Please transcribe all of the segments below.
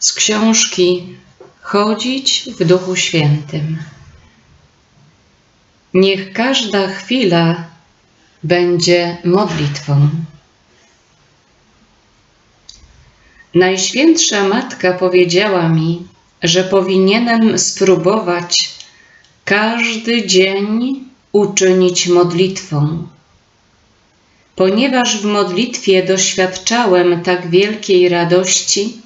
z książki Chodzić w Duchu Świętym. Niech każda chwila będzie modlitwą. Najświętsza Matka powiedziała mi, że powinienem spróbować każdy dzień uczynić modlitwą. Ponieważ w modlitwie doświadczałem tak wielkiej radości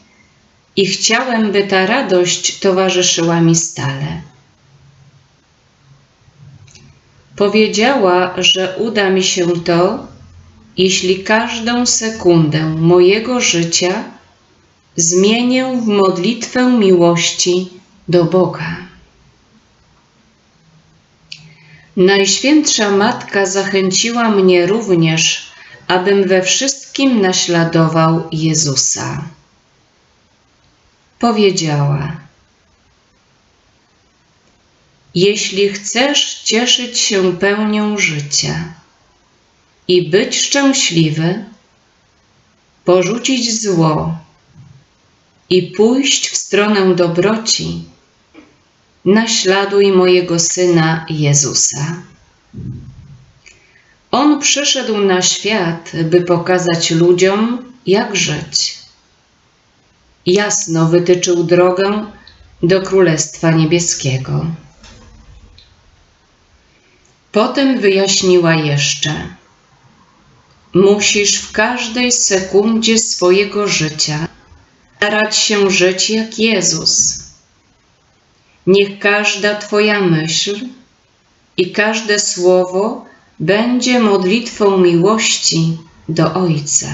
i chciałem, by ta radość towarzyszyła mi stale. Powiedziała, że uda mi się to, jeśli każdą sekundę mojego życia zmienię w modlitwę miłości do Boga. Najświętsza Matka zachęciła mnie również, abym we wszystkim naśladował Jezusa. Powiedziała: Jeśli chcesz cieszyć się pełnią życia i być szczęśliwy, porzucić zło i pójść w stronę dobroci, naśladuj mojego syna Jezusa. On przyszedł na świat, by pokazać ludziom, jak żyć. Jasno wytyczył drogę do Królestwa Niebieskiego. Potem wyjaśniła jeszcze: Musisz w każdej sekundzie swojego życia starać się żyć jak Jezus Niech każda Twoja myśl i każde słowo będzie modlitwą miłości do Ojca.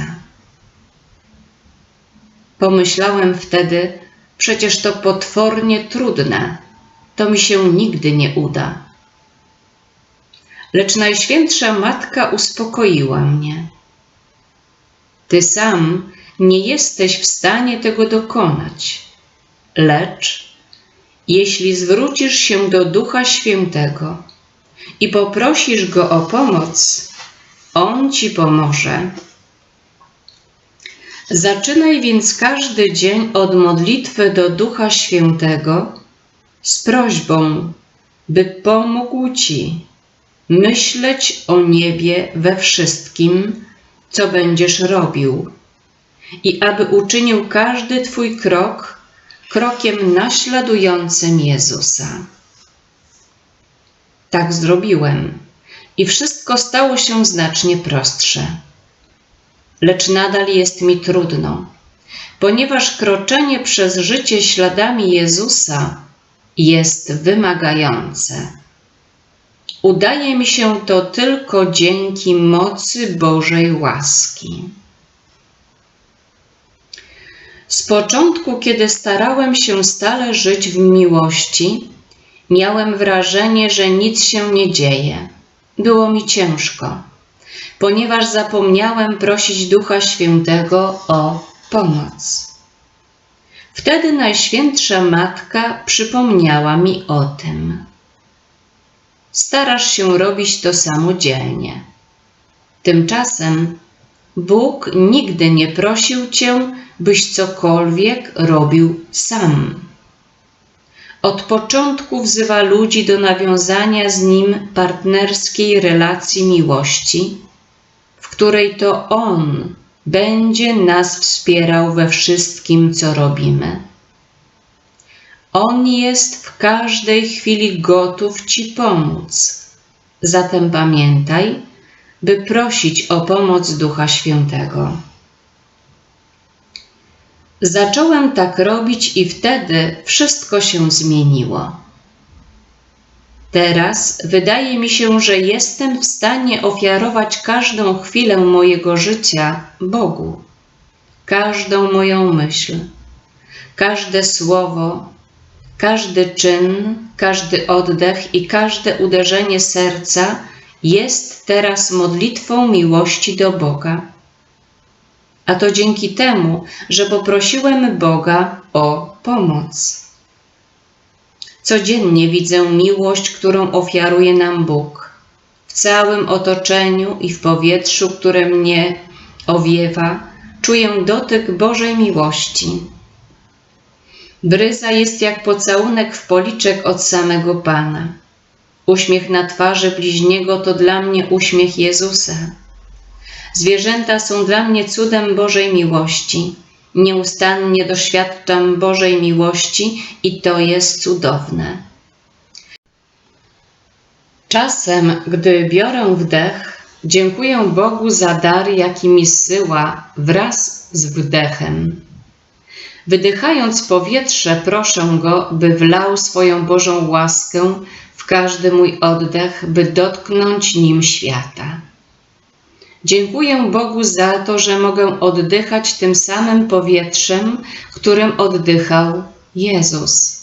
Pomyślałem wtedy, przecież to potwornie trudne, to mi się nigdy nie uda. Lecz Najświętsza Matka uspokoiła mnie. Ty sam nie jesteś w stanie tego dokonać, lecz jeśli zwrócisz się do Ducha Świętego i poprosisz Go o pomoc, On Ci pomoże. Zaczynaj więc każdy dzień od modlitwy do Ducha Świętego z prośbą, by pomógł Ci myśleć o niebie we wszystkim, co będziesz robił, i aby uczynił każdy Twój krok krokiem naśladującym Jezusa. Tak zrobiłem i wszystko stało się znacznie prostsze. Lecz nadal jest mi trudno, ponieważ kroczenie przez życie śladami Jezusa jest wymagające. Udaje mi się to tylko dzięki mocy Bożej łaski. Z początku, kiedy starałem się stale żyć w miłości, miałem wrażenie, że nic się nie dzieje. Było mi ciężko, ponieważ zapomniałem prosić Ducha Świętego o pomoc. Wtedy Najświętsza Matka przypomniała mi o tym. Starasz się robić to samodzielnie. Tymczasem Bóg nigdy nie prosił cię, byś cokolwiek robił sam. Od początku wzywa ludzi do nawiązania z nim partnerskiej relacji miłości, w której to On będzie nas wspierał we wszystkim, co robimy. On jest w każdej chwili gotów Ci pomóc. Zatem pamiętaj, by prosić o pomoc Ducha Świętego. Zacząłem tak robić i wtedy wszystko się zmieniło. Teraz wydaje mi się, że jestem w stanie ofiarować każdą chwilę mojego życia Bogu, każdą moją myśl, każde słowo, każdy czyn, każdy oddech i każde uderzenie serca jest teraz modlitwą miłości do Boga. A to dzięki temu, że poprosiłem Boga o pomoc. Codziennie widzę miłość, którą ofiaruje nam Bóg. W całym otoczeniu i w powietrzu, które mnie owiewa, czuję dotyk Bożej miłości. Bryza jest jak pocałunek w policzek od samego Pana. Uśmiech na twarzy bliźniego to dla mnie uśmiech Jezusa. Zwierzęta są dla mnie cudem Bożej miłości. Nieustannie doświadczam Bożej miłości i to jest cudowne. Czasem, gdy biorę wdech, dziękuję Bogu za dar, jaki mi zsyła wraz z wdechem. Wydychając powietrze, proszę Go, by wlał swoją Bożą łaskę w każdy mój oddech, by dotknąć nim świata. Dziękuję Bogu za to, że mogę oddychać tym samym powietrzem, którym oddychał Jezus.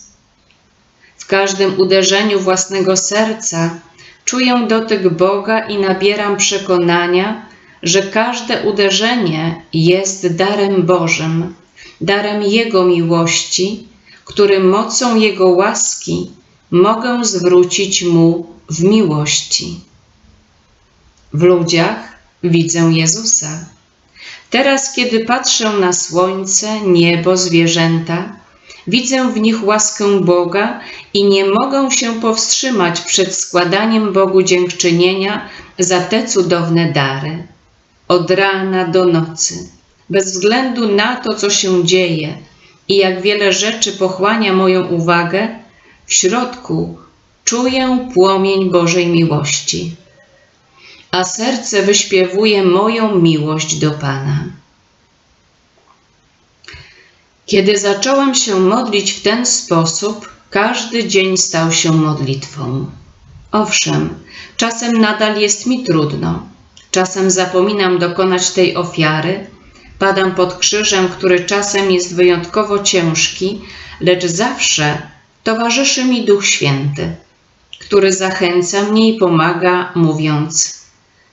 W każdym uderzeniu własnego serca czuję dotyk Boga i nabieram przekonania, że każde uderzenie jest darem Bożym, darem Jego miłości, który mocą Jego łaski mogę zwrócić Mu w miłości. W ludziach widzę Jezusa. Teraz, kiedy patrzę na słońce, niebo, zwierzęta, widzę w nich łaskę Boga i nie mogę się powstrzymać przed składaniem Bogu dziękczynienia za te cudowne dary. Od rana do nocy, bez względu na to, co się dzieje i jak wiele rzeczy pochłania moją uwagę, w środku czuję płomień Bożej miłości a serce wyśpiewuje moją miłość do Pana. Kiedy zacząłem się modlić w ten sposób, każdy dzień stał się modlitwą. Owszem, czasem nadal jest mi trudno, czasem zapominam dokonać tej ofiary, padam pod krzyżem, który czasem jest wyjątkowo ciężki, lecz zawsze towarzyszy mi Duch Święty, który zachęca mnie i pomaga, mówiąc: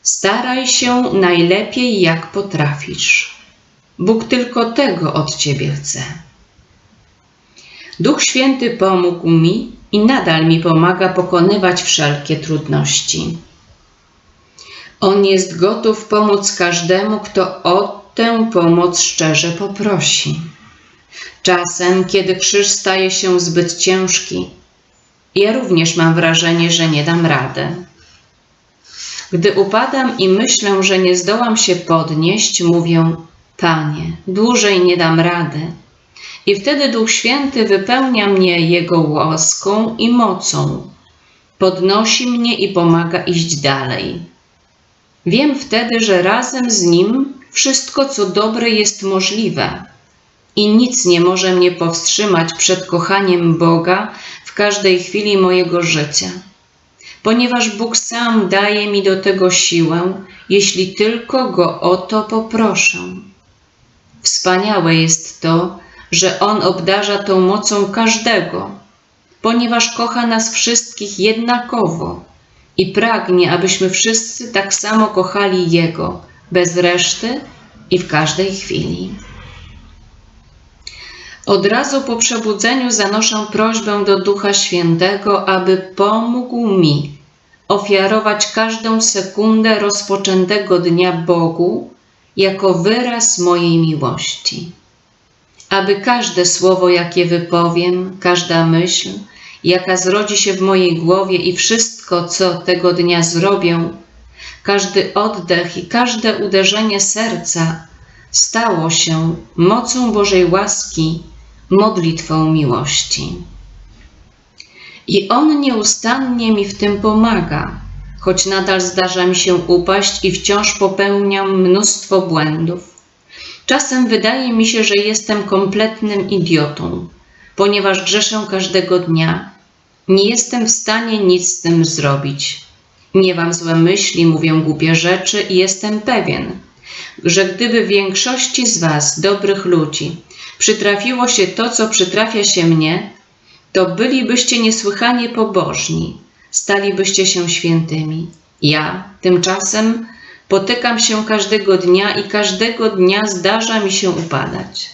Staraj się najlepiej, jak potrafisz. Bóg tylko tego od ciebie chce. Duch Święty pomógł mi i nadal mi pomaga pokonywać wszelkie trudności. On jest gotów pomóc każdemu, kto o tę pomoc szczerze poprosi. Czasem, kiedy krzyż staje się zbyt ciężki, ja również mam wrażenie, że nie dam rady. Gdy upadam i myślę, że nie zdołam się podnieść, mówię: Panie, dłużej nie dam rady. I wtedy Duch Święty wypełnia mnie Jego łaską i mocą, podnosi mnie i pomaga iść dalej. Wiem wtedy, że razem z Nim wszystko, co dobre, jest możliwe i nic nie może mnie powstrzymać przed kochaniem Boga w każdej chwili mojego życia ponieważ Bóg sam daje mi do tego siłę, jeśli tylko Go o to poproszę. Wspaniałe jest to, że On obdarza tą mocą każdego, ponieważ kocha nas wszystkich jednakowo i pragnie, abyśmy wszyscy tak samo kochali Jego, bez reszty i w każdej chwili. Od razu po przebudzeniu zanoszę prośbę do Ducha Świętego, aby pomógł mi ofiarować każdą sekundę rozpoczętego dnia Bogu jako wyraz mojej miłości. Aby każde słowo, jakie wypowiem, każda myśl, jaka zrodzi się w mojej głowie i wszystko, co tego dnia zrobię, każdy oddech i każde uderzenie serca stało się mocą Bożej łaski, modlitwą miłości. I On nieustannie mi w tym pomaga, choć nadal zdarza mi się upaść i wciąż popełniam mnóstwo błędów. Czasem wydaje mi się, że jestem kompletnym idiotą, ponieważ grzeszę każdego dnia. Nie jestem w stanie nic z tym zrobić. Nie mam złe myśli, mówię głupie rzeczy i jestem pewien, że gdyby większości z Was, dobrych ludzi, przytrafiło się to, co przytrafia się mnie, to bylibyście niesłychanie pobożni, stalibyście się świętymi. Ja tymczasem potykam się każdego dnia i każdego dnia zdarza mi się upadać.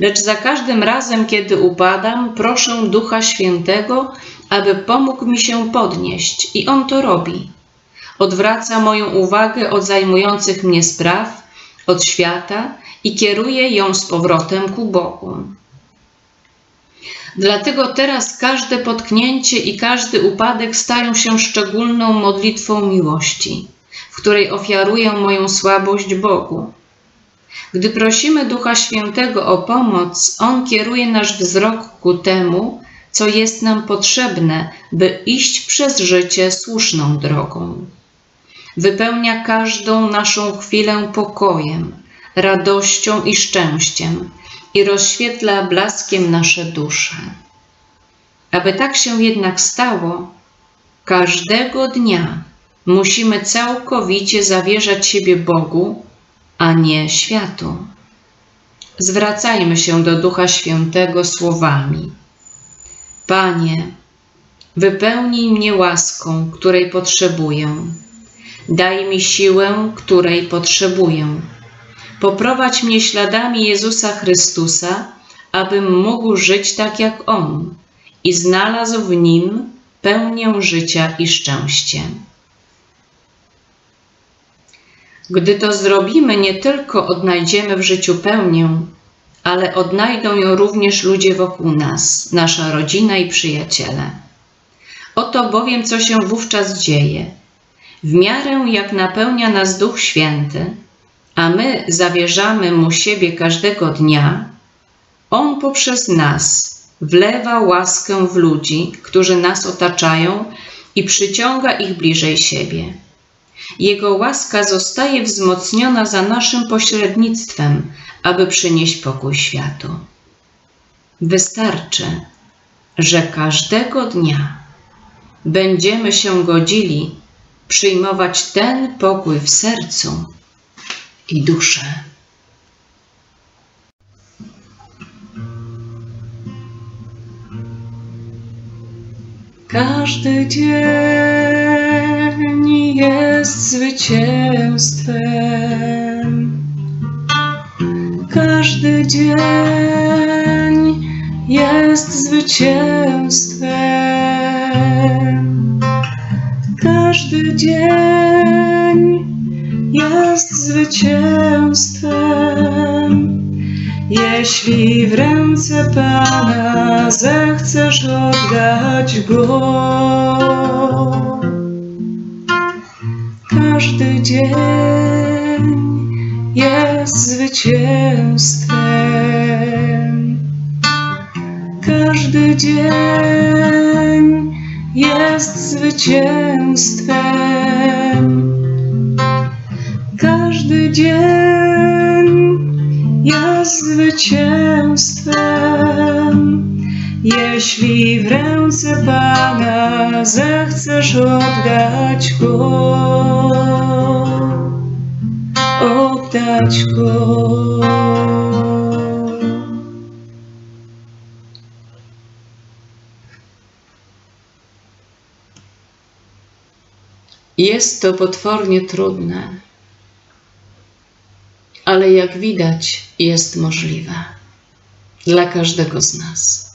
Lecz za każdym razem, kiedy upadam, proszę Ducha Świętego, aby pomógł mi się podnieść, i On to robi. Odwraca moją uwagę od zajmujących mnie spraw, od świata i kieruje ją z powrotem ku Bogu. Dlatego teraz każde potknięcie i każdy upadek stają się szczególną modlitwą miłości, w której ofiaruję moją słabość Bogu. Gdy prosimy Ducha Świętego o pomoc, On kieruje nasz wzrok ku temu, co jest nam potrzebne, by iść przez życie słuszną drogą. Wypełnia każdą naszą chwilę pokojem, radością i szczęściem i rozświetla blaskiem nasze dusze. Aby tak się jednak stało, każdego dnia musimy całkowicie zawierzać siebie Bogu, a nie światu. Zwracajmy się do Ducha Świętego słowami: Panie, wypełnij mnie łaską, której potrzebuję. Daj mi siłę, której potrzebuję. Poprowadź mnie śladami Jezusa Chrystusa, abym mógł żyć tak jak On i znalazł w Nim pełnię życia i szczęście. Gdy to zrobimy, nie tylko odnajdziemy w życiu pełnię, ale odnajdą ją również ludzie wokół nas, nasza rodzina i przyjaciele. Oto bowiem, co się wówczas dzieje. W miarę jak napełnia nas Duch Święty, a my zawierzamy Mu siebie każdego dnia, On poprzez nas wlewa łaskę w ludzi, którzy nas otaczają i przyciąga ich bliżej siebie. Jego łaska zostaje wzmocniona za naszym pośrednictwem, aby przynieść pokój światu. Wystarczy, że każdego dnia będziemy się godzili przyjmować ten pokój w sercu i duszę. Każdy dzień jest zwycięstwem. Każdy dzień jest zwycięstwem. Każdy dzień jest zwycięstwem. Jeśli w ręce Pana zechcesz oddać go, każdy dzień jest zwycięstwem. Każdy dzień jest zwycięstwem. Każdy dzień jest zwycięstwem. Jeśli w ręce Pana zechcesz oddać go, oddać go. Jest to potwornie trudne, ale jak widać, jest możliwe dla każdego z nas.